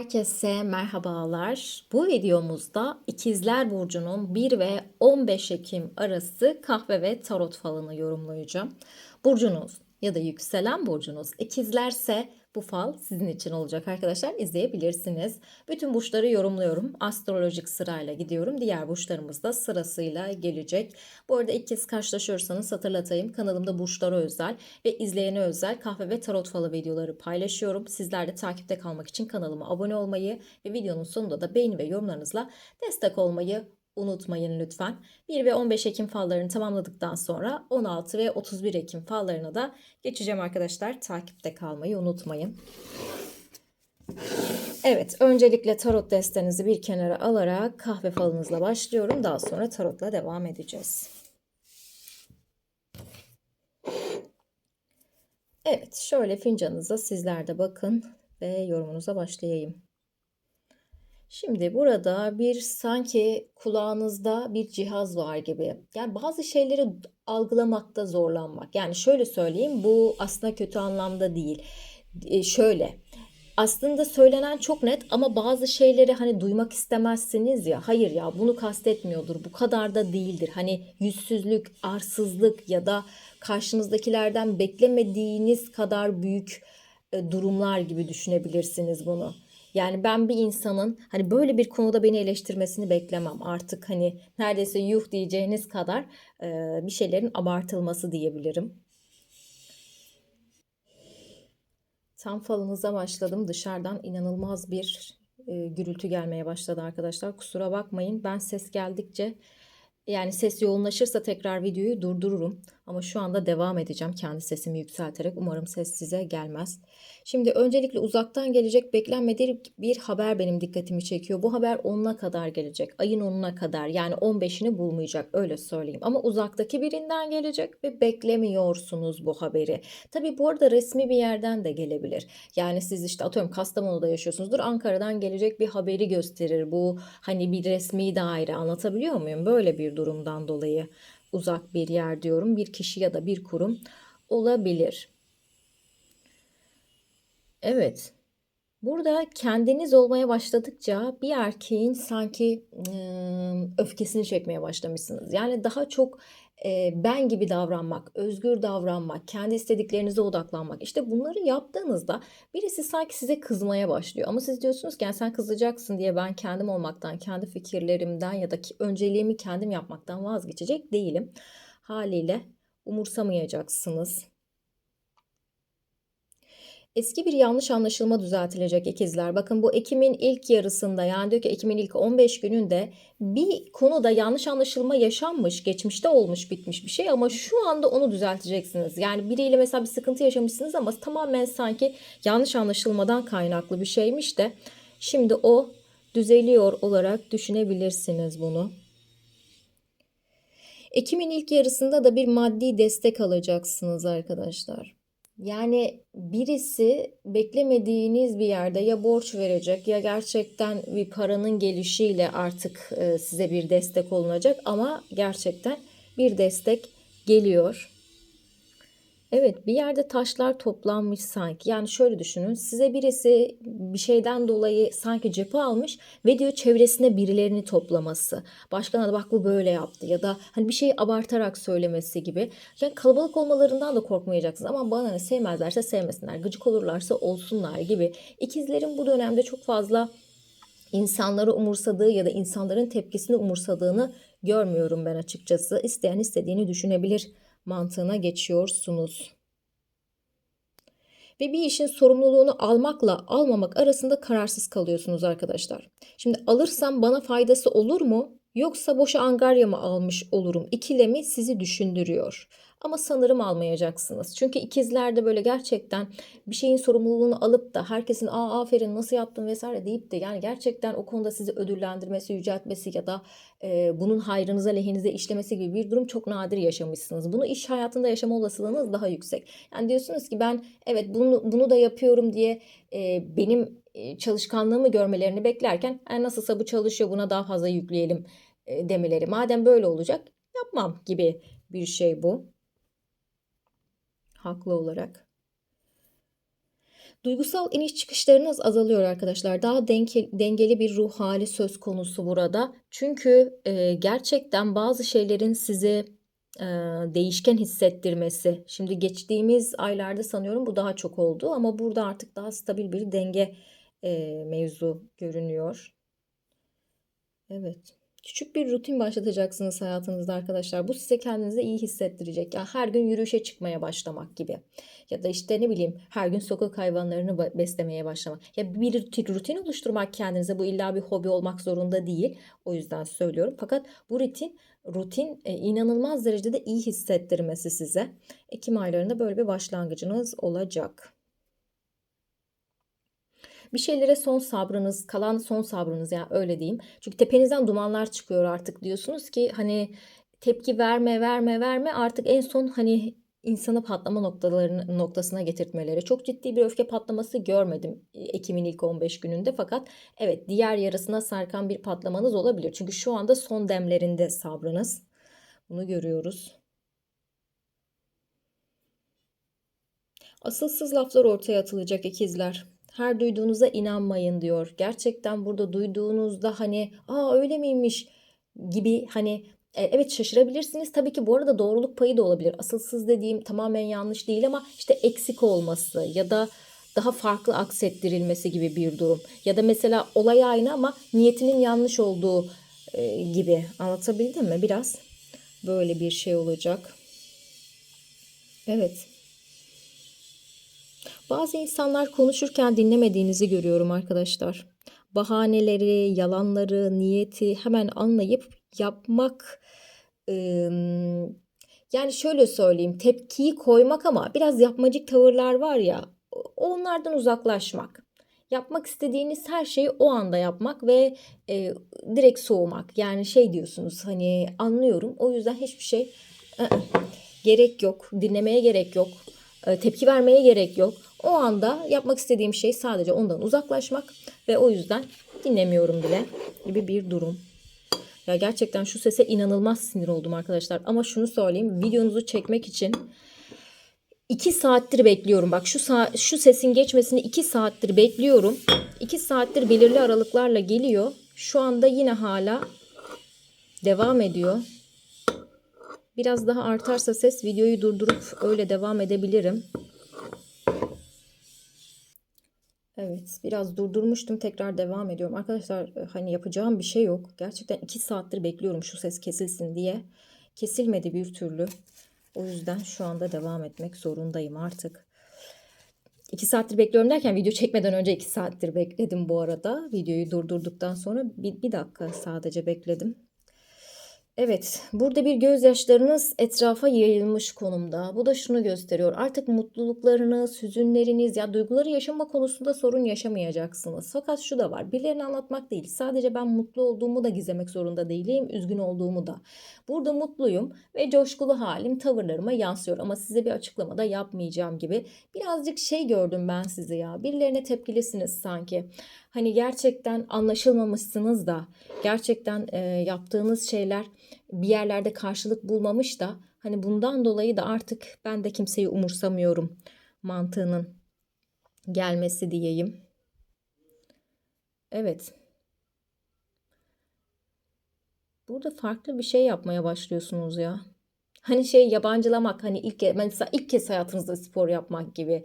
Herkese merhabalar. Bu videomuzda İkizler Burcu'nun 1 ve 15 Ekim arası kahve ve tarot falını yorumlayacağım. Burcunuz ya da yükselen burcunuz ikizlerse bu fal sizin için olacak arkadaşlar. izleyebilirsiniz. Bütün burçları yorumluyorum. Astrolojik sırayla gidiyorum. Diğer burçlarımız da sırasıyla gelecek. Bu arada ilk kez karşılaşıyorsanız hatırlatayım. Kanalımda burçlara özel ve izleyene özel kahve ve tarot falı videoları paylaşıyorum. Sizler de takipte kalmak için kanalıma abone olmayı ve videonun sonunda da beğeni ve yorumlarınızla destek olmayı unutmayın lütfen. 1 ve 15 Ekim fallarını tamamladıktan sonra 16 ve 31 Ekim fallarına da geçeceğim arkadaşlar. Takipte kalmayı unutmayın. Evet, öncelikle tarot destenizi bir kenara alarak kahve falınızla başlıyorum. Daha sonra tarotla devam edeceğiz. Evet, şöyle fincanınıza sizler de bakın ve yorumunuza başlayayım. Şimdi burada bir sanki kulağınızda bir cihaz var gibi. Yani bazı şeyleri algılamakta zorlanmak. Yani şöyle söyleyeyim bu aslında kötü anlamda değil. E, şöyle aslında söylenen çok net ama bazı şeyleri hani duymak istemezsiniz ya. Hayır ya bunu kastetmiyordur. Bu kadar da değildir. Hani yüzsüzlük, arsızlık ya da karşınızdakilerden beklemediğiniz kadar büyük e, durumlar gibi düşünebilirsiniz bunu. Yani ben bir insanın hani böyle bir konuda beni eleştirmesini beklemem. Artık hani neredeyse yuh diyeceğiniz kadar e, bir şeylerin abartılması diyebilirim. Tam falınıza başladım. Dışarıdan inanılmaz bir e, gürültü gelmeye başladı arkadaşlar. Kusura bakmayın. Ben ses geldikçe yani ses yoğunlaşırsa tekrar videoyu durdururum. Ama şu anda devam edeceğim kendi sesimi yükselterek. Umarım ses size gelmez. Şimdi öncelikle uzaktan gelecek beklenmedik bir haber benim dikkatimi çekiyor. Bu haber 10'una kadar gelecek. Ayın 10'una kadar yani 15'ini bulmayacak öyle söyleyeyim. Ama uzaktaki birinden gelecek ve beklemiyorsunuz bu haberi. Tabi bu arada resmi bir yerden de gelebilir. Yani siz işte atıyorum Kastamonu'da yaşıyorsunuzdur. Ankara'dan gelecek bir haberi gösterir. Bu hani bir resmi daire anlatabiliyor muyum? Böyle bir durumdan dolayı uzak bir yer diyorum. Bir kişi ya da bir kurum olabilir. Evet. Burada kendiniz olmaya başladıkça bir erkeğin sanki öfkesini çekmeye başlamışsınız. Yani daha çok ben gibi davranmak, özgür davranmak, kendi istediklerinize odaklanmak. İşte bunları yaptığınızda birisi sanki size kızmaya başlıyor. Ama siz diyorsunuz ki yani sen kızacaksın diye ben kendim olmaktan, kendi fikirlerimden ya da önceliğimi kendim yapmaktan vazgeçecek değilim. Haliyle umursamayacaksınız. Eski bir yanlış anlaşılma düzeltilecek ikizler. Bakın bu Ekim'in ilk yarısında yani diyor ki Ekim'in ilk 15 gününde bir konuda yanlış anlaşılma yaşanmış, geçmişte olmuş, bitmiş bir şey ama şu anda onu düzelteceksiniz. Yani biriyle mesela bir sıkıntı yaşamışsınız ama tamamen sanki yanlış anlaşılmadan kaynaklı bir şeymiş de şimdi o düzeliyor olarak düşünebilirsiniz bunu. Ekim'in ilk yarısında da bir maddi destek alacaksınız arkadaşlar. Yani birisi beklemediğiniz bir yerde ya borç verecek ya gerçekten bir paranın gelişiyle artık e, size bir destek olunacak ama gerçekten bir destek geliyor. Evet bir yerde taşlar toplanmış sanki. Yani şöyle düşünün size birisi bir şeyden dolayı sanki cephe almış ve diyor çevresine birilerini toplaması. Başkana da bak bu böyle yaptı ya da hani bir şeyi abartarak söylemesi gibi. Yani kalabalık olmalarından da korkmayacaksınız. Ama bana ne sevmezlerse sevmesinler, gıcık olurlarsa olsunlar gibi. İkizlerin bu dönemde çok fazla insanları umursadığı ya da insanların tepkisini umursadığını görmüyorum ben açıkçası. İsteyen istediğini düşünebilir mantığına geçiyorsunuz. Ve bir işin sorumluluğunu almakla almamak arasında kararsız kalıyorsunuz arkadaşlar. Şimdi alırsam bana faydası olur mu? Yoksa boşa angarya mı almış olurum? İkilemi sizi düşündürüyor. Ama sanırım almayacaksınız. Çünkü ikizler de böyle gerçekten bir şeyin sorumluluğunu alıp da herkesin aa aferin nasıl yaptın vesaire deyip de yani gerçekten o konuda sizi ödüllendirmesi, yüceltmesi ya da e, bunun hayrınıza lehinize işlemesi gibi bir durum çok nadir yaşamışsınız. Bunu iş hayatında yaşama olasılığınız daha yüksek. Yani diyorsunuz ki ben evet bunu bunu da yapıyorum diye e, benim çalışkanlığımı görmelerini beklerken yani nasılsa bu çalışıyor buna daha fazla yükleyelim e, demeleri. Madem böyle olacak yapmam gibi bir şey bu haklı olarak. Duygusal iniş çıkışlarınız azalıyor arkadaşlar. Daha denge, dengeli bir ruh hali söz konusu burada. Çünkü e, gerçekten bazı şeylerin sizi e, değişken hissettirmesi. Şimdi geçtiğimiz aylarda sanıyorum bu daha çok oldu ama burada artık daha stabil bir denge e, mevzu görünüyor. Evet. Küçük bir rutin başlatacaksınız hayatınızda arkadaşlar. Bu size kendinizi iyi hissettirecek. Ya her gün yürüyüşe çıkmaya başlamak gibi. Ya da işte ne bileyim her gün sokak hayvanlarını beslemeye başlamak. Ya bir rutin, rutin oluşturmak kendinize bu illa bir hobi olmak zorunda değil. O yüzden söylüyorum. Fakat bu rutin rutin e, inanılmaz derecede iyi hissettirmesi size. Ekim aylarında böyle bir başlangıcınız olacak. Bir şeylere son sabrınız, kalan son sabrınız ya öyle diyeyim. Çünkü tepenizden dumanlar çıkıyor artık diyorsunuz ki hani tepki verme verme verme artık en son hani insanı patlama noktalarının noktasına getirtmeleri. Çok ciddi bir öfke patlaması görmedim Ekim'in ilk 15 gününde fakat evet diğer yarısına sarkan bir patlamanız olabilir. Çünkü şu anda son demlerinde sabrınız. Bunu görüyoruz. Asılsız laflar ortaya atılacak ikizler. Her duyduğunuza inanmayın diyor. Gerçekten burada duyduğunuzda hani aa öyle miymiş gibi hani e, evet şaşırabilirsiniz. Tabii ki bu arada doğruluk payı da olabilir. Asılsız dediğim tamamen yanlış değil ama işte eksik olması ya da daha farklı aksettirilmesi gibi bir durum. Ya da mesela olay aynı ama niyetinin yanlış olduğu e, gibi. Anlatabildim mi? Biraz böyle bir şey olacak. Evet. Bazı insanlar konuşurken dinlemediğinizi görüyorum arkadaşlar. Bahaneleri, yalanları, niyeti hemen anlayıp yapmak yani şöyle söyleyeyim tepkiyi koymak ama biraz yapmacık tavırlar var ya onlardan uzaklaşmak. Yapmak istediğiniz her şeyi o anda yapmak ve e, direkt soğumak. Yani şey diyorsunuz hani anlıyorum o yüzden hiçbir şey ı-ı, gerek yok dinlemeye gerek yok e, tepki vermeye gerek yok. O anda yapmak istediğim şey sadece ondan uzaklaşmak ve o yüzden dinlemiyorum bile gibi bir durum. Ya gerçekten şu sese inanılmaz sinir oldum arkadaşlar. Ama şunu söyleyeyim. Videonuzu çekmek için 2 saattir bekliyorum. Bak şu sa şu sesin geçmesini 2 saattir bekliyorum. 2 saattir belirli aralıklarla geliyor. Şu anda yine hala devam ediyor. Biraz daha artarsa ses videoyu durdurup öyle devam edebilirim. Evet biraz durdurmuştum tekrar devam ediyorum. Arkadaşlar e, hani yapacağım bir şey yok. Gerçekten 2 saattir bekliyorum şu ses kesilsin diye. Kesilmedi bir türlü. O yüzden şu anda devam etmek zorundayım artık. 2 saattir bekliyorum derken video çekmeden önce 2 saattir bekledim bu arada. Videoyu durdurduktan sonra bir, bir dakika sadece bekledim. Evet, burada bir gözyaşlarınız etrafa yayılmış konumda. Bu da şunu gösteriyor. Artık mutluluklarınız, hüzünleriniz ya duyguları yaşama konusunda sorun yaşamayacaksınız. Fakat şu da var. Birilerine anlatmak değil. Sadece ben mutlu olduğumu da gizlemek zorunda değilim. Üzgün olduğumu da. Burada mutluyum ve coşkulu halim tavırlarıma yansıyor. Ama size bir açıklama da yapmayacağım gibi. Birazcık şey gördüm ben sizi ya. Birilerine tepkilisiniz sanki. Hani gerçekten anlaşılmamışsınız da gerçekten e, yaptığınız şeyler bir yerlerde karşılık bulmamış da hani bundan dolayı da artık ben de kimseyi umursamıyorum mantığının gelmesi diyeyim. Evet. Burada farklı bir şey yapmaya başlıyorsunuz ya. Hani şey yabancılamak hani ilk mesela ilk kez hayatınızda spor yapmak gibi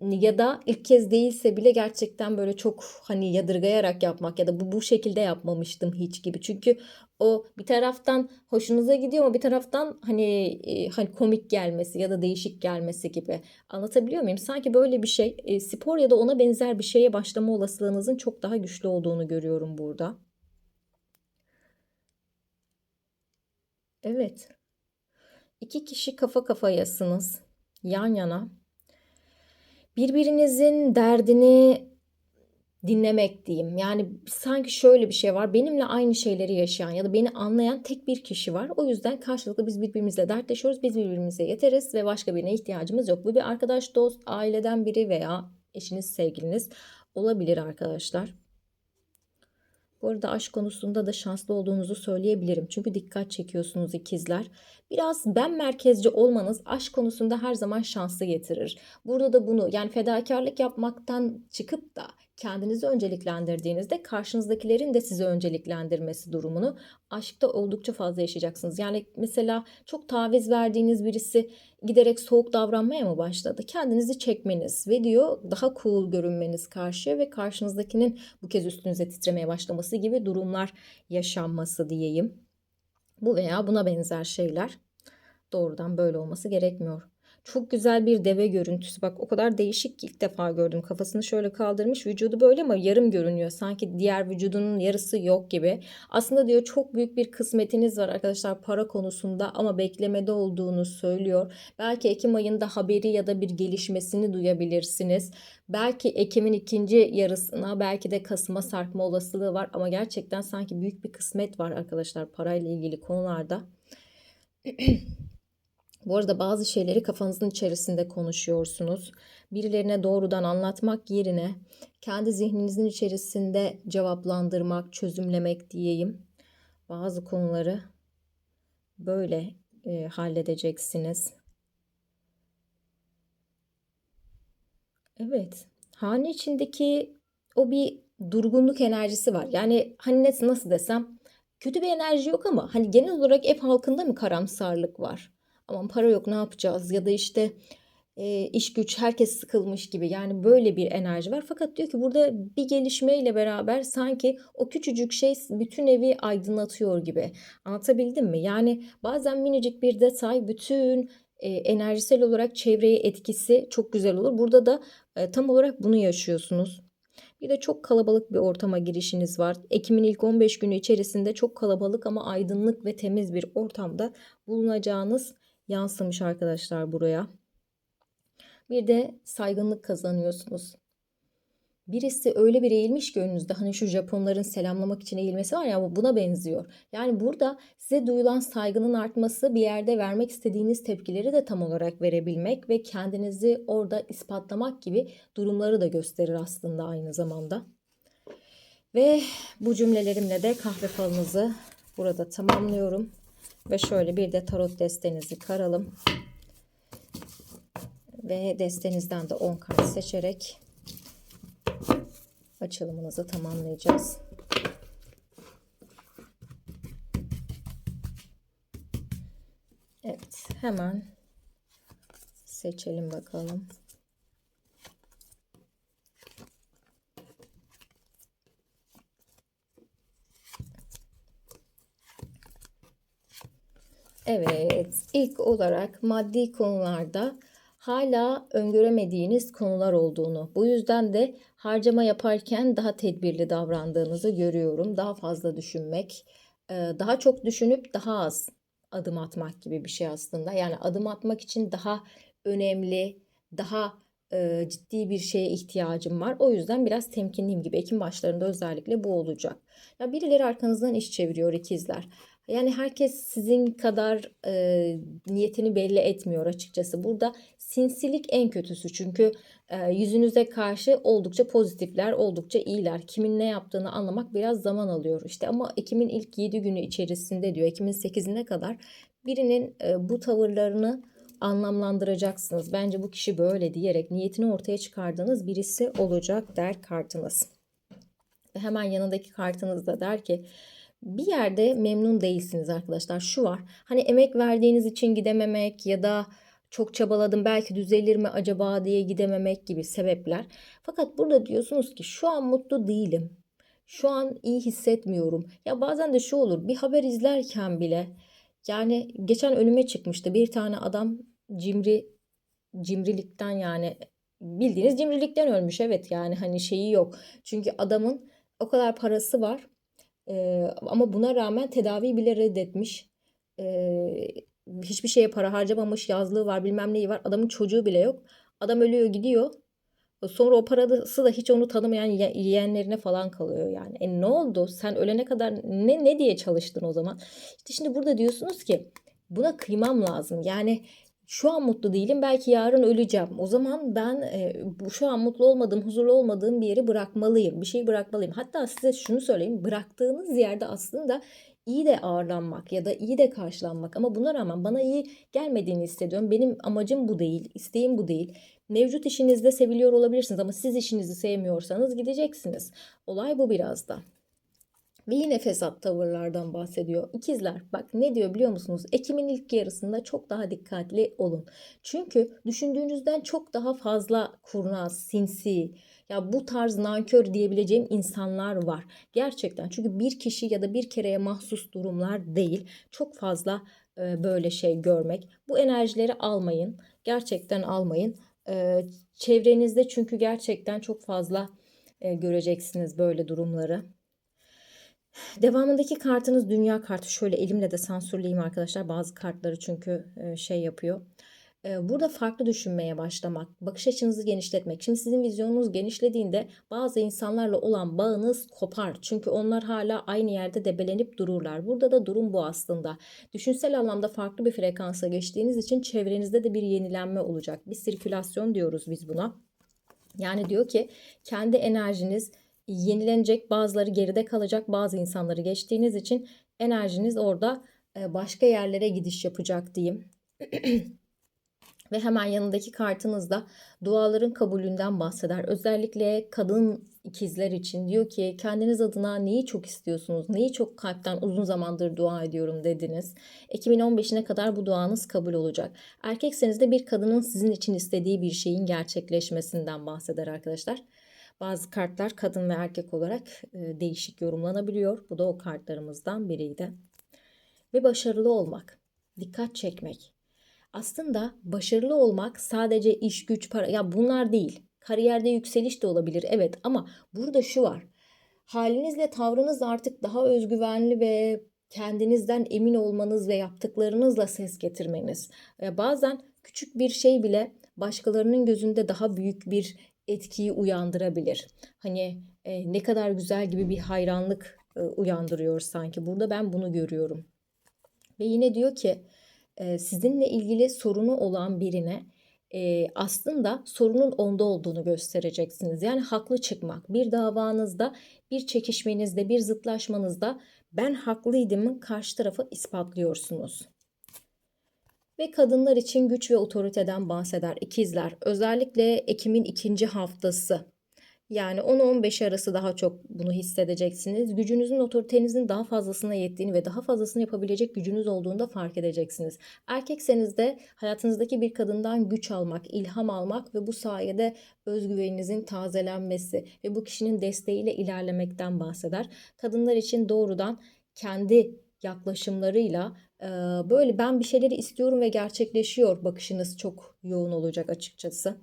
ya da ilk kez değilse bile gerçekten böyle çok hani yadırgayarak yapmak ya da bu bu şekilde yapmamıştım hiç gibi. Çünkü o bir taraftan hoşunuza gidiyor ama bir taraftan hani e, hani komik gelmesi ya da değişik gelmesi gibi. Anlatabiliyor muyum? Sanki böyle bir şey e, spor ya da ona benzer bir şeye başlama olasılığınızın çok daha güçlü olduğunu görüyorum burada. Evet. İki kişi kafa kafayasınız. Yan yana. Birbirinizin derdini dinlemek diyeyim. Yani sanki şöyle bir şey var. Benimle aynı şeyleri yaşayan ya da beni anlayan tek bir kişi var. O yüzden karşılıklı biz birbirimizle dertleşiyoruz. Biz birbirimize yeteriz ve başka birine ihtiyacımız yok. Bu bir arkadaş, dost, aileden biri veya eşiniz, sevgiliniz olabilir arkadaşlar. Bu arada aşk konusunda da şanslı olduğunuzu söyleyebilirim. Çünkü dikkat çekiyorsunuz ikizler. Biraz ben merkezci olmanız aşk konusunda her zaman şansı getirir. Burada da bunu yani fedakarlık yapmaktan çıkıp da kendinizi önceliklendirdiğinizde karşınızdakilerin de sizi önceliklendirmesi durumunu aşkta oldukça fazla yaşayacaksınız. Yani mesela çok taviz verdiğiniz birisi giderek soğuk davranmaya mı başladı? Kendinizi çekmeniz ve diyor daha cool görünmeniz karşıya ve karşınızdakinin bu kez üstünüze titremeye başlaması gibi durumlar yaşanması diyeyim. Bu veya buna benzer şeyler doğrudan böyle olması gerekmiyor. Çok güzel bir deve görüntüsü. Bak o kadar değişik ki ilk defa gördüm. Kafasını şöyle kaldırmış. Vücudu böyle ama yarım görünüyor. Sanki diğer vücudunun yarısı yok gibi. Aslında diyor çok büyük bir kısmetiniz var arkadaşlar para konusunda ama beklemede olduğunu söylüyor. Belki Ekim ayında haberi ya da bir gelişmesini duyabilirsiniz. Belki Ekim'in ikinci yarısına belki de Kasım'a sarkma olasılığı var ama gerçekten sanki büyük bir kısmet var arkadaşlar parayla ilgili konularda. Bu arada bazı şeyleri kafanızın içerisinde konuşuyorsunuz. Birilerine doğrudan anlatmak yerine kendi zihninizin içerisinde cevaplandırmak, çözümlemek diyeyim. Bazı konuları böyle e, halledeceksiniz. Evet. Hane içindeki o bir durgunluk enerjisi var. Yani hani nasıl, desem kötü bir enerji yok ama hani genel olarak ev halkında mı karamsarlık var? Aman para yok ne yapacağız ya da işte e, iş güç herkes sıkılmış gibi yani böyle bir enerji var. Fakat diyor ki burada bir gelişmeyle beraber sanki o küçücük şey bütün evi aydınlatıyor gibi. Anlatabildim mi? Yani bazen minicik bir detay bütün e, enerjisel olarak çevreye etkisi çok güzel olur. Burada da e, tam olarak bunu yaşıyorsunuz. Bir de çok kalabalık bir ortama girişiniz var. Ekim'in ilk 15 günü içerisinde çok kalabalık ama aydınlık ve temiz bir ortamda bulunacağınız yansımış arkadaşlar buraya. Bir de saygınlık kazanıyorsunuz. Birisi öyle bir eğilmiş ki önünüzde hani şu Japonların selamlamak için eğilmesi var ya buna benziyor. Yani burada size duyulan saygının artması bir yerde vermek istediğiniz tepkileri de tam olarak verebilmek ve kendinizi orada ispatlamak gibi durumları da gösterir aslında aynı zamanda. Ve bu cümlelerimle de kahve falınızı burada tamamlıyorum. Ve şöyle bir de tarot destenizi karalım. Ve destenizden de 10 kart seçerek açılımınızı tamamlayacağız. Evet, hemen seçelim bakalım. Evet, ilk olarak maddi konularda hala öngöremediğiniz konular olduğunu, bu yüzden de harcama yaparken daha tedbirli davrandığınızı görüyorum. Daha fazla düşünmek, e, daha çok düşünüp daha az adım atmak gibi bir şey aslında. Yani adım atmak için daha önemli, daha e, ciddi bir şeye ihtiyacım var. O yüzden biraz temkinliyim gibi. Ekim başlarında özellikle bu olacak. Ya birileri arkanızdan iş çeviriyor ikizler. Yani herkes sizin kadar e, niyetini belli etmiyor açıkçası. Burada sinsilik en kötüsü çünkü e, yüzünüze karşı oldukça pozitifler, oldukça iyiler. Kimin ne yaptığını anlamak biraz zaman alıyor. İşte ama Ekim'in ilk 7 günü içerisinde diyor, Ekim'in 8'ine kadar birinin e, bu tavırlarını anlamlandıracaksınız. Bence bu kişi böyle diyerek niyetini ortaya çıkardığınız birisi olacak der kartınız. Hemen yanındaki kartınız da der ki bir yerde memnun değilsiniz arkadaşlar. Şu var. Hani emek verdiğiniz için gidememek ya da çok çabaladım belki düzelir mi acaba diye gidememek gibi sebepler. Fakat burada diyorsunuz ki şu an mutlu değilim. Şu an iyi hissetmiyorum. Ya bazen de şu olur. Bir haber izlerken bile yani geçen önüme çıkmıştı bir tane adam cimri cimrilikten yani bildiğiniz cimrilikten ölmüş evet yani hani şeyi yok. Çünkü adamın o kadar parası var ee, ama buna rağmen tedavi bile reddetmiş. Ee, hiçbir şeye para harcamamış, yazlığı var, bilmem neyi var. Adamın çocuğu bile yok. Adam ölüyor gidiyor. Sonra o parası da hiç onu tanımayan yeğenlerine falan kalıyor yani. E ne oldu? Sen ölene kadar ne ne diye çalıştın o zaman? İşte şimdi burada diyorsunuz ki buna kıymam lazım. Yani şu an mutlu değilim. Belki yarın öleceğim. O zaman ben e, şu an mutlu olmadığım, huzurlu olmadığım bir yeri bırakmalıyım. Bir şeyi bırakmalıyım. Hatta size şunu söyleyeyim. Bıraktığınız yerde aslında iyi de ağırlanmak ya da iyi de karşılanmak ama buna rağmen bana iyi gelmediğini hissediyorum. Benim amacım bu değil, isteğim bu değil. Mevcut işinizde seviliyor olabilirsiniz ama siz işinizi sevmiyorsanız gideceksiniz. Olay bu biraz da. Ve yine fesat tavırlardan bahsediyor. İkizler bak ne diyor biliyor musunuz? Ekim'in ilk yarısında çok daha dikkatli olun. Çünkü düşündüğünüzden çok daha fazla kurnaz, sinsi, ya bu tarz nankör diyebileceğim insanlar var. Gerçekten çünkü bir kişi ya da bir kereye mahsus durumlar değil. Çok fazla e, böyle şey görmek. Bu enerjileri almayın. Gerçekten almayın. E, çevrenizde çünkü gerçekten çok fazla e, göreceksiniz böyle durumları. Devamındaki kartınız dünya kartı. Şöyle elimle de sansürleyeyim arkadaşlar. Bazı kartları çünkü e, şey yapıyor. E, Burada farklı düşünmeye başlamak, bakış açınızı genişletmek. Şimdi sizin vizyonunuz genişlediğinde bazı insanlarla olan bağınız kopar. Çünkü onlar hala aynı yerde debelenip dururlar. Burada da durum bu aslında. Düşünsel anlamda farklı bir frekansa geçtiğiniz için çevrenizde de bir yenilenme olacak. Bir sirkülasyon diyoruz biz buna. Yani diyor ki kendi enerjiniz yenilenecek, bazıları geride kalacak, bazı insanları geçtiğiniz için enerjiniz orada e, başka yerlere gidiş yapacak diyeyim. Ve hemen yanındaki kartınızda duaların kabulünden bahseder. Özellikle kadın ikizler için diyor ki kendiniz adına neyi çok istiyorsunuz? Neyi çok kalpten uzun zamandır dua ediyorum dediniz. Ekim'in 15'ine kadar bu duanız kabul olacak. Erkekseniz de bir kadının sizin için istediği bir şeyin gerçekleşmesinden bahseder arkadaşlar. Bazı kartlar kadın ve erkek olarak e, değişik yorumlanabiliyor. Bu da o kartlarımızdan biriydi. Ve başarılı olmak, dikkat çekmek. Aslında başarılı olmak sadece iş, güç, para ya bunlar değil. Kariyerde yükseliş de olabilir evet ama burada şu var. Halinizle tavrınız artık daha özgüvenli ve kendinizden emin olmanız ve yaptıklarınızla ses getirmeniz. Bazen küçük bir şey bile başkalarının gözünde daha büyük bir etkiyi uyandırabilir. Hani e, ne kadar güzel gibi bir hayranlık e, uyandırıyor sanki. Burada ben bunu görüyorum. Ve yine diyor ki e, sizinle ilgili sorunu olan birine e, aslında sorunun onda olduğunu göstereceksiniz. Yani haklı çıkmak. Bir davanızda, bir çekişmenizde, bir zıtlaşmanızda ben haklıydım karşı tarafı ispatlıyorsunuz. Ve kadınlar için güç ve otoriteden bahseder. İkizler özellikle Ekim'in ikinci haftası yani 10-15 arası daha çok bunu hissedeceksiniz. Gücünüzün, otoritenizin daha fazlasına yettiğini ve daha fazlasını yapabilecek gücünüz olduğunda fark edeceksiniz. Erkekseniz de hayatınızdaki bir kadından güç almak, ilham almak ve bu sayede özgüveninizin tazelenmesi ve bu kişinin desteğiyle ilerlemekten bahseder. Kadınlar için doğrudan kendi yaklaşımlarıyla böyle ben bir şeyleri istiyorum ve gerçekleşiyor bakışınız çok yoğun olacak açıkçası.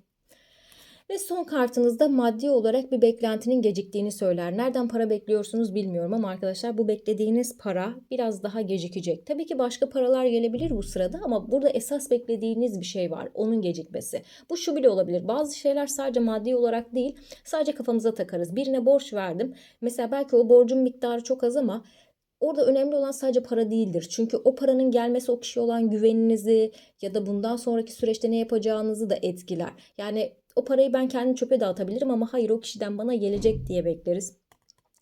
Ve son kartınızda maddi olarak bir beklentinin geciktiğini söyler. Nereden para bekliyorsunuz bilmiyorum ama arkadaşlar bu beklediğiniz para biraz daha gecikecek. Tabii ki başka paralar gelebilir bu sırada ama burada esas beklediğiniz bir şey var. Onun gecikmesi. Bu şu bile olabilir. Bazı şeyler sadece maddi olarak değil sadece kafamıza takarız. Birine borç verdim. Mesela belki o borcun miktarı çok az ama Orada önemli olan sadece para değildir. Çünkü o paranın gelmesi o kişiye olan güveninizi ya da bundan sonraki süreçte ne yapacağınızı da etkiler. Yani o parayı ben kendim çöpe dağıtabilirim ama hayır o kişiden bana gelecek diye bekleriz.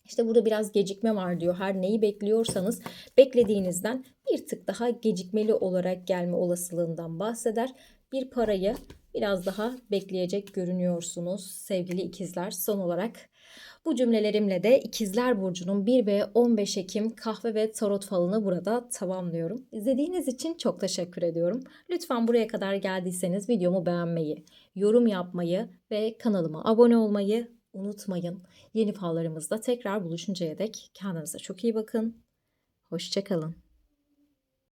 İşte burada biraz gecikme var diyor. Her neyi bekliyorsanız beklediğinizden bir tık daha gecikmeli olarak gelme olasılığından bahseder. Bir parayı biraz daha bekleyecek görünüyorsunuz sevgili ikizler. Son olarak bu cümlelerimle de İkizler Burcu'nun 1 ve 15 Ekim kahve ve tarot falını burada tamamlıyorum. İzlediğiniz için çok teşekkür ediyorum. Lütfen buraya kadar geldiyseniz videomu beğenmeyi, yorum yapmayı ve kanalıma abone olmayı unutmayın. Yeni fallarımızda tekrar buluşuncaya dek kendinize çok iyi bakın. Hoşçakalın.